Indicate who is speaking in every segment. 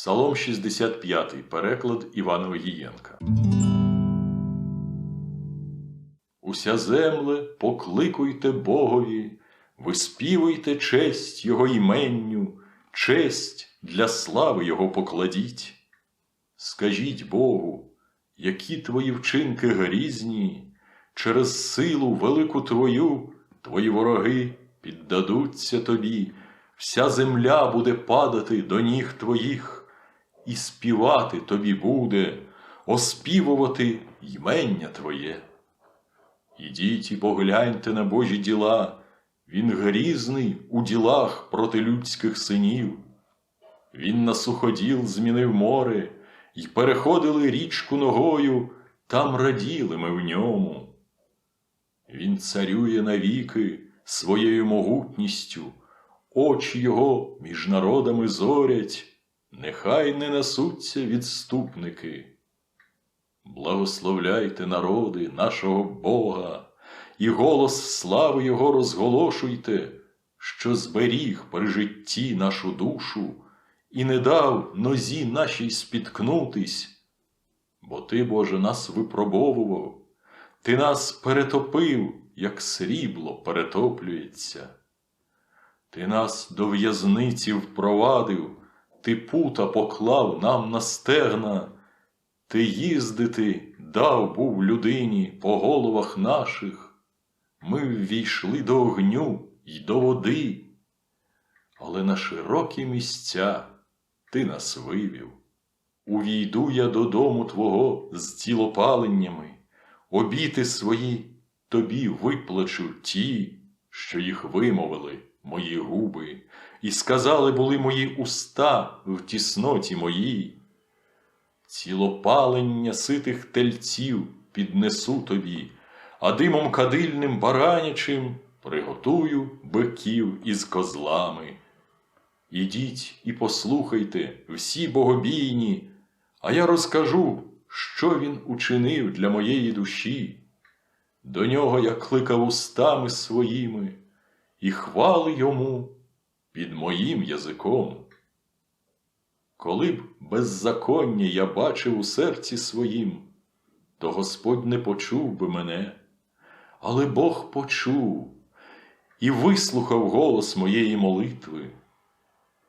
Speaker 1: Псалом 65, переклад Івана Огієнка. Уся земле, покликуйте Богові, виспівуйте честь Його іменню, честь для слави Його покладіть. Скажіть Богу, які твої вчинки грізні, через силу велику твою, твої вороги піддадуться тобі, вся земля буде падати до ніг твоїх, і співати тобі буде, оспівувати ймення Твоє. Ідіть і погляньте на Божі діла, він грізний у ділах проти людських синів. Він на суходіл змінив море, й переходили річку ногою, там раділи ми в ньому. Він царює навіки своєю могутністю, очі його між народами зорять, нехай не несуться відступники. Благословляйте народи нашого Бога, і голос слави Його розголошуйте, що зберіг при житті нашу душу і не дав нозі нашій спіткнутись. Бо ти, Боже, нас випробовував, ти нас перетопив, як срібло перетоплюється. Ти нас до в'язниці впровадив, ти пута поклав нам на стегна, ти їздити дав був людині по головах наших. Ми ввійшли до огню й до води, але на широкі місця ти нас вивів. Увійду я додому твого з тілопаленнями, обіти свої тобі виплачу ті, що їх вимовили мої губи, і сказали були мої уста в тісноті моїй. Цілопалення ситих тельців піднесу тобі, а димом кадильним баранячим приготую биків із козлами. Ідіть і послухайте всі богобійні, а я розкажу, що він учинив для моєї душі. До нього я кликав устами своїми, і хвали йому під моїм язиком. Коли б беззаконня я бачив у серці своїм, то Господь не почув би мене, але Бог почув і вислухав голос моєї молитви.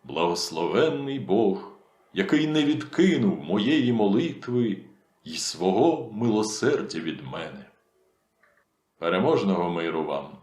Speaker 1: Благословенний Бог, який не відкинув моєї молитви й свого милосердя від мене. Переможного миру вам!